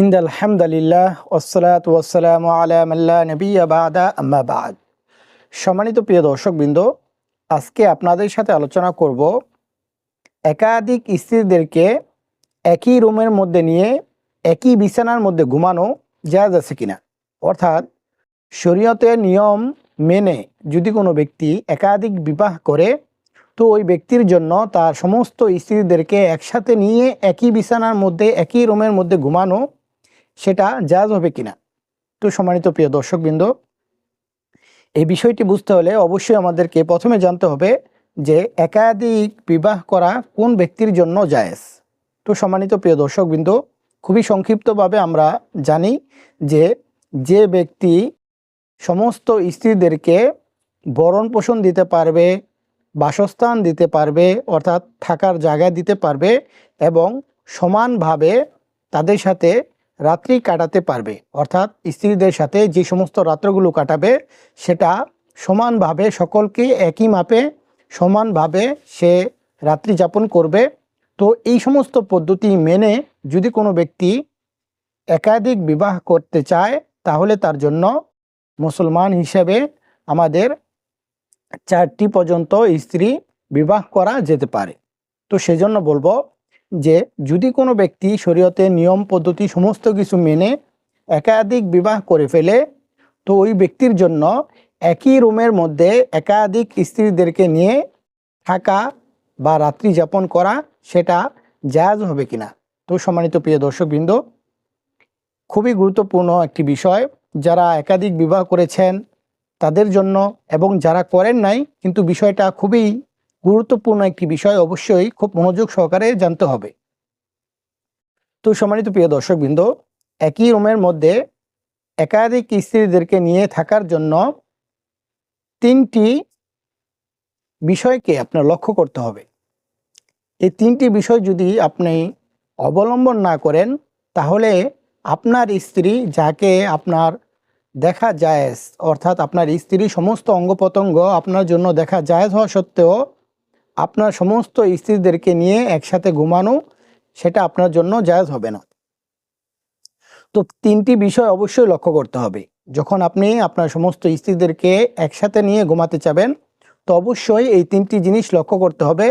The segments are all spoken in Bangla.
ইন্দ আলহামদুলিল্লাহ ওসলাত ওসালাম আলা মাল্লা নবী আবাদা আম্মা বাদ। সম্মানিত প্রিয় দর্শকবৃন্দ, আজকে আপনাদের সাথে আলোচনা করব একাধিক স্ত্রীদেরকে একই রুমের মধ্যে নিয়ে, একই বিছানার মধ্যে ঘুমানো জায়জ আছে কিনা? অর্থাৎ শরীয়তের নিয়ম মেনে যদি কোনো ব্যক্তি একাধিক বিবাহ করে, তো ওই ব্যক্তির জন্য তার সমস্ত স্ত্রীদেরকে একসাথে নিয়ে একই বিছানার মধ্যে, একই রুমের মধ্যে ঘুমানো সেটা জায়জ হবে কিনা? তো সম্মানিত প্রিয় দর্শকবৃন্দ, এই বিষয়টি বুঝতে হলে অবশ্যই আমাদেরকে প্রথমে জানতে হবে যে একাধিক বিবাহ করা কোন ব্যক্তির জন্য জায়েজ? তো সম্মানিত প্রিয় দর্শকবৃন্দ, খুবই সংক্ষিপ্তভাবে আমরা জানি যে যে ব্যক্তি সমস্ত স্ত্রীদেরকে ভরণ পোষণ দিতে পারবে, বাসস্থান দিতে পারবে, অর্থাৎ থাকার জায়গা দিতে পারবে এবং সমানভাবে তাদের সাথে রাত্রি কাটাতে পারবে। অর্থাৎ স্ত্রীদের সাথে যে সমস্ত রাত্রগুলো কাটাবে, সেটা সমানভাবে সকলকে একই মাপে সমানভাবে সে রাত্রি যাপন করবে। তো এই সমস্ত পদ্ধতি মেনে যদি কোনো ব্যক্তি একাধিক বিবাহ করতে চায়, তাহলে তার জন্য মুসলমান হিসেবে আমাদের চারটি পর্যন্ত স্ত্রী বিবাহ করা যেতে পারে। তো সেজন্য বলব যে যদি কোনো ব্যক্তি শরীয়তের নিয়ম, পদ্ধতি, সমস্ত কিছু মেনে একাধিক বিবাহ করে ফেলে, তো ওই ব্যক্তির জন্য একই রুমের মধ্যে একাধিক স্ত্রীদেরকে নিয়ে থাকা বা রাত্রি যাপন করা, সেটা জায়াজ হবে কিনা? তো সম্মানিত প্রিয় দর্শকবৃন্দ, খুবই গুরুত্বপূর্ণ একটি বিষয়। যারা একাধিক বিবাহ করেছেন তাদের জন্য এবং যারা করেন নাই, কিন্তু বিষয়টা খুবই গুরুত্বপূর্ণ একটি বিষয় অবশ্যই খুব মনোযোগ সহকারে জানতে হবে। তো সম্মানিত প্রিয় দর্শকবৃন্দ, একই রুমের মধ্যে একাধিক স্ত্রীদেরকে নিয়ে থাকার জন্য তিনটি বিষয়কে আপনার লক্ষ্য করতে হবে। এই তিনটি বিষয় যদি আপনি অবলম্বন না করেন, তাহলে আপনার স্ত্রী যাকে আপনার দেখা যায়, অর্থাৎ আপনার স্ত্রী সমস্ত অঙ্গ প্রত্যঙ্গ আপনার জন্য দেখা জায়েজ হওয়া সত্ত্বেও আপনার সমস্ত স্ত্রীদেরকে নিয়ে একসাথে ঘুমানো, সেটা আপনার জন্য জায়জ হবে না। তো তিনটি বিষয় অবশ্যই লক্ষ্য করতে হবে। যখন আপনি আপনার সমস্ত স্ত্রীদেরকে একসাথে নিয়ে ঘুমাতে চাবেন, তো অবশ্যই এই তিনটি জিনিস লক্ষ্য করতে হবে।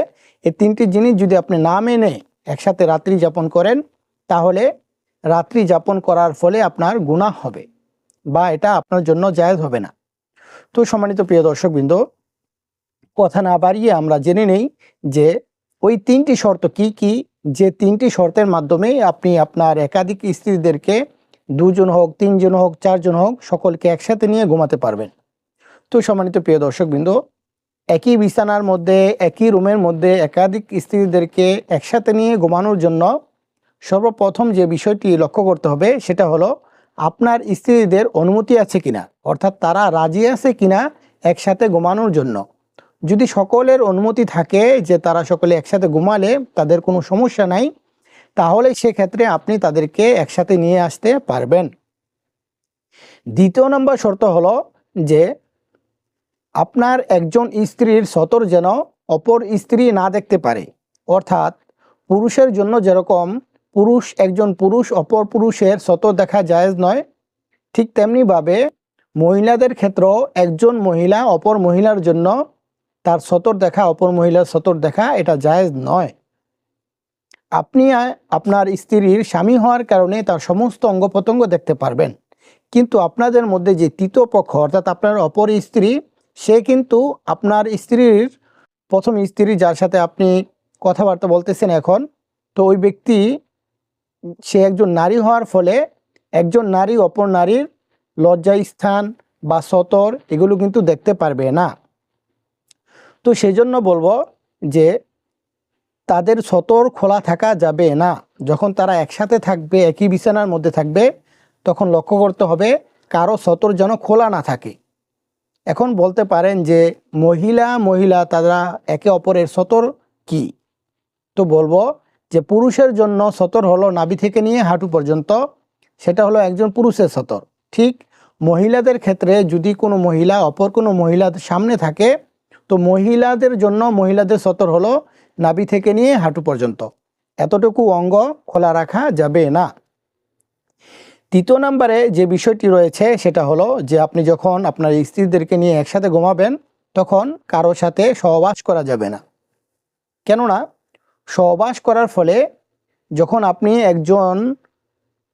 এই তিনটি জিনিস যদি আপনি না মেনে একসাথে রাত্রি যাপন করেন, তাহলে রাত্রি যাপন করার ফলে আপনার গুনাহ হবে বা এটা আপনার জন্য জায়জ হবে না। তো সম্মানিত প্রিয় দর্শকবৃন্দ কথা না বাড়িয়ে আমরা জেনে নেই যে ওই তিনটি শর্ত কি কি? যে তিনটি শর্তের মাধ্যমে আপনি আপনার একাধিক স্ত্রীদেরকে দুজন হোক, তিনজন হোক, চারজন হোক, সকলকে একসাথে নিয়ে ঘুমাতে পারবেন। তো সম্মানিত প্রিয় দর্শকবৃন্দ, একই বিছানার মধ্যে, একই রুমের মধ্যে একাধিক স্ত্রীদেরকে একসাথে নিয়ে ঘুমানোর জন্য সর্বপ্রথম যে বিষয়টি লক্ষ্য করতে হবে সেটা হলো, আপনার স্ত্রীদের অনুমতি আছে কিনা? অর্থাৎ তারা রাজি আছে কিনা একসাথে ঘুমানোর জন্য? যদি সকলের অনুমতি থাকে যে তারা সকলে একসাথে ঘুমালে তাদের কোনো সমস্যা নাই, তাহলে সেক্ষেত্রে আপনি তাদেরকে একসাথে নিয়ে আসতে পারবেন। দ্বিতীয় নম্বর শর্ত হলো যে আপনার একজন স্ত্রীর সতর যেন অপর স্ত্রী না দেখতে পারে। অর্থাৎ পুরুষের জন্য যেরকম পুরুষ একজন পুরুষ অপর পুরুষের সতর দেখা জায়েজ নয়, ঠিক তেমনিভাবে মহিলাদের ক্ষেত্রেও একজন মহিলা অপর মহিলার জন্য তার সতর দেখা, অপর মহিলার সতর দেখা, এটা জায়েজ নয়। আপনি আপনার স্ত্রীর স্বামী হওয়ার কারণে তার সমস্ত অঙ্গ প্রত্যঙ্গ দেখতে পারবেন। কিন্তু আপনাদের মধ্যে যে তৃতীয় পক্ষ, অর্থাৎ আপনার অপর স্ত্রী, সে কিন্তু আপনার স্ত্রীর, প্রথম স্ত্রী যার সাথে আপনি কথাবার্তা বলতেছেন এখন, তো ওই ব্যক্তি, সে একজন নারী হওয়ার ফলে একজন নারী অপর নারীর লজ্জা স্থান বা সতর, এগুলো কিন্তু দেখতে পারবে না। তো সেই জন্য বলব যে তাদের সতর খোলা থাকা যাবে না। যখন তারা একসাথে থাকবে, একই বিছানার মধ্যে থাকবে, তখন লক্ষ্য করতে হবে কারও সতর যেন খোলা না থাকে। এখন বলতে পারেন যে মহিলা মহিলা, তারা একে অপরের সতর কি? তো বলব যে পুরুষের জন্য সতর হলো নাভি থেকে নিয়ে হাঁটু পর্যন্ত, সেটা হলো একজন পুরুষের সতর ঠিক মহিলাদের ক্ষেত্রে যদি কোনো মহিলা, অপর কোনো মহিলাদের সামনে থাকে তো মহিলাদের জন্য মহিলাদের সতর হলো নাভি থেকে নিয়ে হাঁটু পর্যন্ত। এতটুকু অঙ্গ খোলা রাখা যাবে না। তৃতীয় নম্বরে যে বিষয়টি রয়েছে সেটা হলো যে আপনি যখন আপনার স্ত্রীদেরকে নিয়ে একসাথে ঘুমাবেন, তখন কারও সাথে সহবাস করা যাবে না। কেননা সহবাস করার ফলে যখন আপনি একজন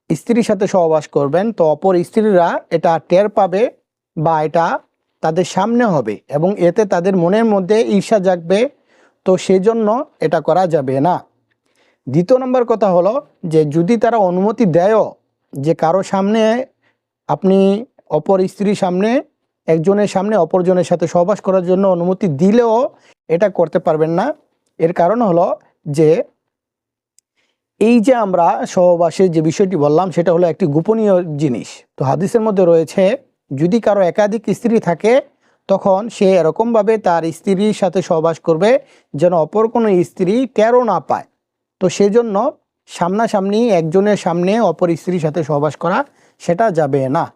স্ত্রীর সাথে সহবাস করবেন, তো অপর স্ত্রীরা এটা টের পাবে বা এটা তাদের সামনে হবে এবং এতে তাদের মনের মধ্যে ঈর্ষা জাগবে। তো সেজন্য এটা করা যাবে না। দ্বিতীয় নম্বর কথা হলো যে যদি তারা অনুমতি দেয়ও যে কারও সামনে আপনি অপর স্ত্রীর সামনে, একজনের সামনে অপরজনের সাথে সহবাস করার জন্য অনুমতি দিলেও এটা করতে পারবেন না। এর কারণ হলো যে এই যে আমরা সহবাসের যে বিষয়টি বললাম, সেটা হলো একটি গোপনীয় জিনিস। তো হাদিসের মধ্যে রয়েছে যদি কারও একাধিক স্ত্রী থাকে, তখন সে এরকমভাবে তার স্ত্রীর সাথে সহবাস করবে যেন অপর কোনো স্ত্রী টেরও না পায়। তো সেজন্য সামনাসামনি একজনের সামনে অপর স্ত্রীর সাথে সহবাস করা সেটা যাবে না।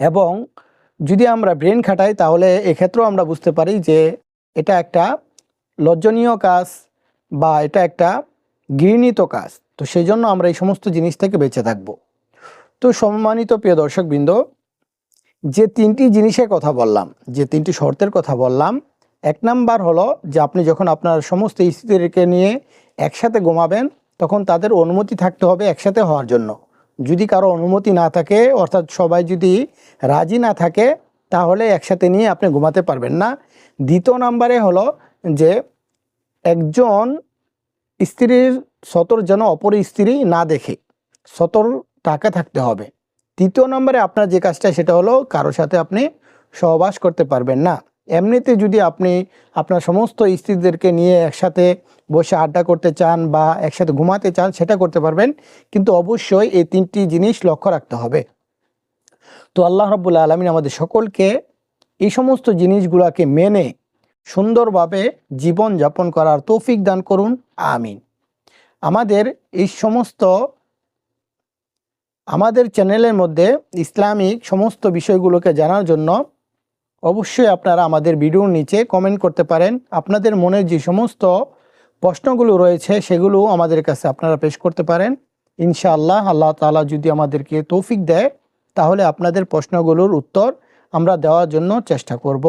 এবং যদি আমরা ব্রেন খাটাই, তাহলে এক্ষেত্রেও আমরা বুঝতে পারি যে এটা একটা লজ্জনীয় কাজ বা এটা একটা ঘৃণিত কাজ। তো সেই জন্য আমরা এই সমস্ত জিনিস থেকে বেঁচে থাকব। তো সম্মানিত প্রিয় দর্শকবৃন্দ যে তিনটি জিনিসের কথা বললাম, যে তিনটি শর্তের কথা বললাম, এক নাম্বার হলো যে আপনি যখন আপনার সমস্ত স্ত্রীদেরকে নিয়ে একসাথে ঘুমাবেন, তখন তাদের অনুমতি থাকতে হবে একসাথে হওয়ার জন্য। যদি কারও অনুমতি না থাকে, অর্থাৎ সবাই যদি রাজি না থাকে, তাহলে একসাথে নিয়ে আপনি ঘুমাতে পারবেন না। দ্বিতীয় নাম্বারে হলো যে একজন স্ত্রীর সতর যেন অপর স্ত্রী না দেখে, সতর টাকা থাকতে হবে। তৃতীয় নম্বরে আপনার যে কাজটা, সেটা হলো কারোর সাথে আপনি সহবাস করতে পারবেন না। এমনিতে যদি আপনি আপনার সমস্ত স্ত্রীদেরকে নিয়ে একসাথে বসে আড্ডা করতে চান বা একসাথে ঘুমাতে চান, সেটা করতে পারবেন। কিন্তু অবশ্যই এই তিনটি জিনিস লক্ষ্য রাখতে হবে। তো আল্লাহ রব্বুল্লা আলমিন আমাদের সকলকে এই সমস্ত জিনিসগুলোকে মেনে সুন্দরভাবে জীবন যাপন করার তৌফিক দান করুন। আমিন। আমাদের এই সমস্ত আমাদের চ্যানেলের মধ্যে ইসলামিক সমস্ত বিষয়গুলোকে জানার জন্য অবশ্যই আপনারা আমাদের ভিডিওর নিচে কমেন্ট করতে পারেন। আপনাদের মনের যে সমস্ত প্রশ্নগুলো রয়েছে, সেগুলো আমাদের কাছে আপনারা পেশ করতে পারেন। ইনশাআল্লাহ আল্লাহ তালা যদি আমাদেরকে তৌফিক দেয়, তাহলে আপনাদের প্রশ্নগুলোর উত্তর আমরা দেওয়ার জন্য চেষ্টা করব।